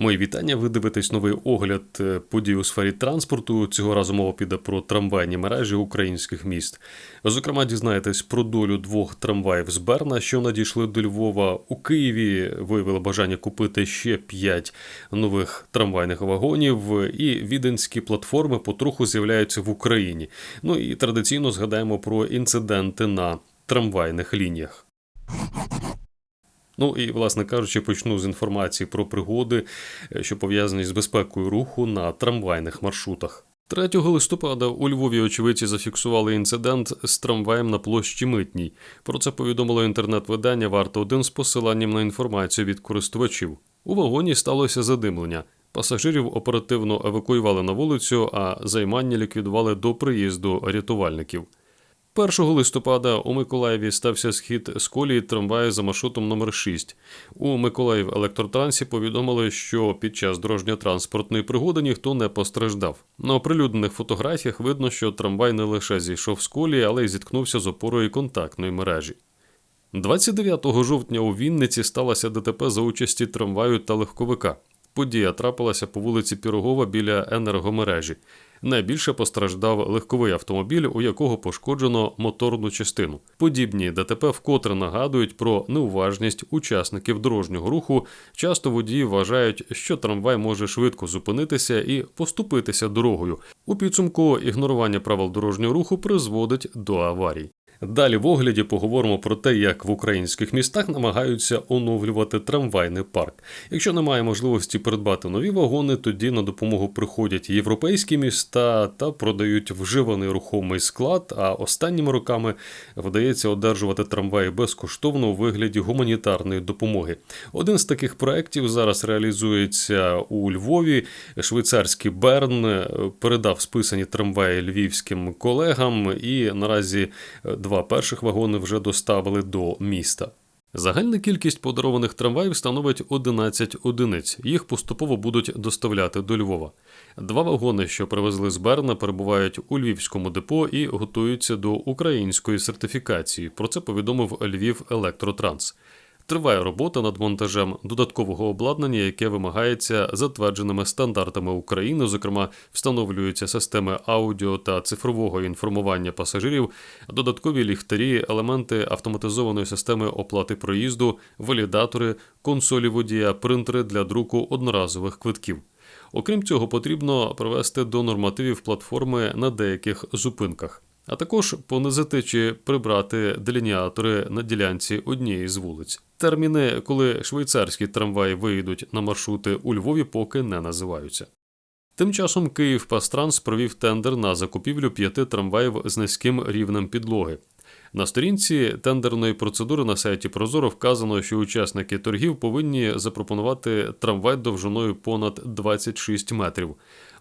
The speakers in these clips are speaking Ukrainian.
Мої вітання. Ви дивитесь новий огляд е, подій у сфері транспорту. Цього разу мова піде про трамвайні мережі українських міст. Зокрема, дізнаєтесь про долю двох трамваїв з Берна, що надійшли до Львова. У Києві виявили бажання купити ще п'ять нових трамвайних вагонів. І віденські платформи потроху з'являються в Україні. Ну і традиційно згадаємо про інциденти на трамвайних лініях. Ну і, власне кажучи, почну з інформації про пригоди, е, що пов'язані з безпекою руху на трамвайних маршрутах. 3 листопада у Львові очевидці зафіксували інцидент з трамваєм на площі Митній. Про це повідомило інтернет-видання Варто 1 з посиланням на інформацію від користувачів. У вагоні сталося задимлення. Пасажирів оперативно евакуювали на вулицю, а займання ліквідували до приїзду рятувальників. 1 листопада у Миколаєві стався схід з колії трамваю за маршрутом номер 6 У Миколаїв електротрансі повідомили, що під час дорожньо-транспортної пригоди ніхто не постраждав. На оприлюднених фотографіях видно, що трамвай не лише зійшов з колії, але й зіткнувся з опорою контактної мережі. 29 жовтня у Вінниці сталося ДТП за участі трамваю та легковика. Подія трапилася по вулиці Пірогова біля енергомережі. Найбільше постраждав легковий автомобіль, у якого пошкоджено моторну частину. Подібні ДТП вкотре нагадують про неуважність учасників дорожнього руху. Часто водії вважають, що трамвай може швидко зупинитися і поступитися дорогою. У підсумку ігнорування правил дорожнього руху призводить до аварій. Далі в огляді поговоримо про те, як в українських містах намагаються оновлювати трамвайний парк. Якщо немає можливості придбати нові вагони, тоді на допомогу приходять європейські міста та продають вживаний рухомий склад. А останніми роками вдається одержувати трамваї безкоштовно у вигляді гуманітарної допомоги. Один з таких проєктів зараз реалізується у Львові. Швейцарський Берн передав списані трамваї львівським колегам, і наразі два перших вагони вже доставили до міста. Загальна кількість подарованих трамваїв становить 11 одиниць. Їх поступово будуть доставляти до Львова. Два вагони, що привезли з Берна, перебувають у львівському депо і готуються до української сертифікації. Про це повідомив Львів Електротранс. Триває робота над монтажем додаткового обладнання, яке вимагається затвердженими стандартами України. Зокрема, встановлюються системи аудіо та цифрового інформування пасажирів, додаткові ліхтарі, елементи автоматизованої системи оплати проїзду, валідатори, консолі водія, принтери для друку одноразових квитків. Окрім цього, потрібно привести до нормативів платформи на деяких зупинках а також понизити чи прибрати делініатори на ділянці однієї з вулиць. Терміни, коли швейцарські трамваї вийдуть на маршрути у Львові, поки не називаються. Тим часом Київ Пастранс провів тендер на закупівлю п'яти трамваїв з низьким рівнем підлоги. На сторінці тендерної процедури на сайті Прозоро вказано, що учасники торгів повинні запропонувати трамвай довжиною понад 26 метрів.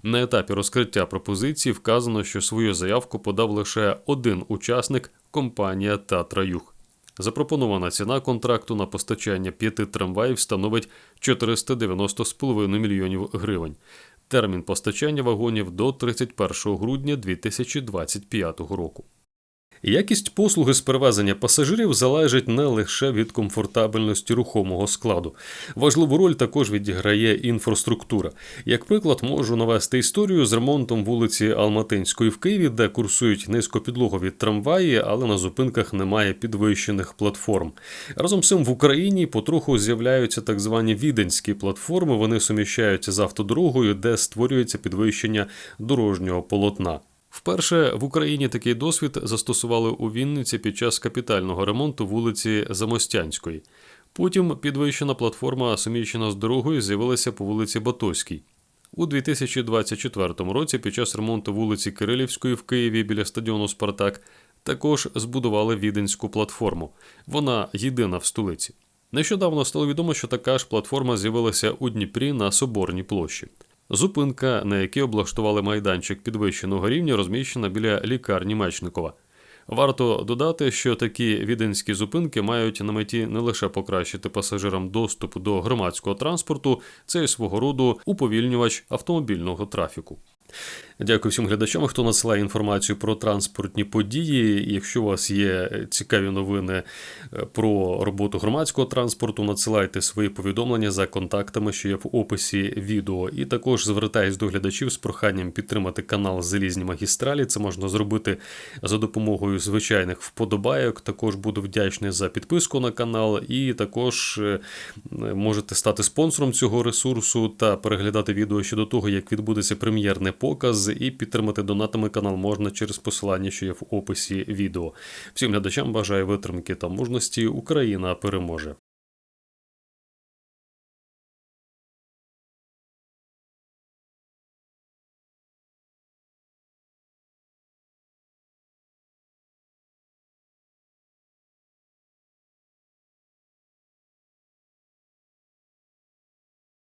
На етапі розкриття пропозиції вказано, що свою заявку подав лише один учасник компанія Татраюх. Запропонована ціна контракту на постачання п'яти трамваїв становить 490,5 мільйонів гривень. Термін постачання вагонів до 31 грудня 2025 року. Якість послуги з перевезення пасажирів залежить не лише від комфортабельності рухомого складу. Важливу роль також відіграє інфраструктура. Як приклад, можу навести історію з ремонтом вулиці Алматинської в Києві, де курсують низькопідлогові трамваї, але на зупинках немає підвищених платформ. Разом з цим в Україні потроху з'являються так звані віденські платформи. Вони суміщаються з автодорогою, де створюється підвищення дорожнього полотна. Вперше в Україні такий досвід застосували у Вінниці під час капітального ремонту вулиці Замостянської. Потім підвищена платформа, суміщена з дорогою, з'явилася по вулиці Батоській. У 2024 році під час ремонту вулиці Кирилівської в Києві біля стадіону Спартак також збудували віденську платформу. Вона єдина в столиці. Нещодавно стало відомо, що така ж платформа з'явилася у Дніпрі на Соборній площі. Зупинка, на якій облаштували майданчик підвищеного рівня, розміщена біля лікарні Мечникова. Варто додати, що такі віденські зупинки мають на меті не лише покращити пасажирам доступ до громадського транспорту, це й свого роду уповільнювач автомобільного трафіку. Дякую всім глядачам, хто надсилає інформацію про транспортні події. Якщо у вас є цікаві новини е, про роботу громадського транспорту, надсилайте свої повідомлення за контактами, що є в описі відео. І також звертаюсь до глядачів з проханням підтримати канал Залізні магістралі. Це можна зробити за допомогою звичайних вподобайок. Також буду вдячний за підписку на канал, і також е, можете стати спонсором цього ресурсу та переглядати відео щодо того, як відбудеться прем'єрний показ, і підтримати донатами канал можна через посилання, що є в описі відео. Всім глядачам бажаю витримки та мужності. Україна переможе.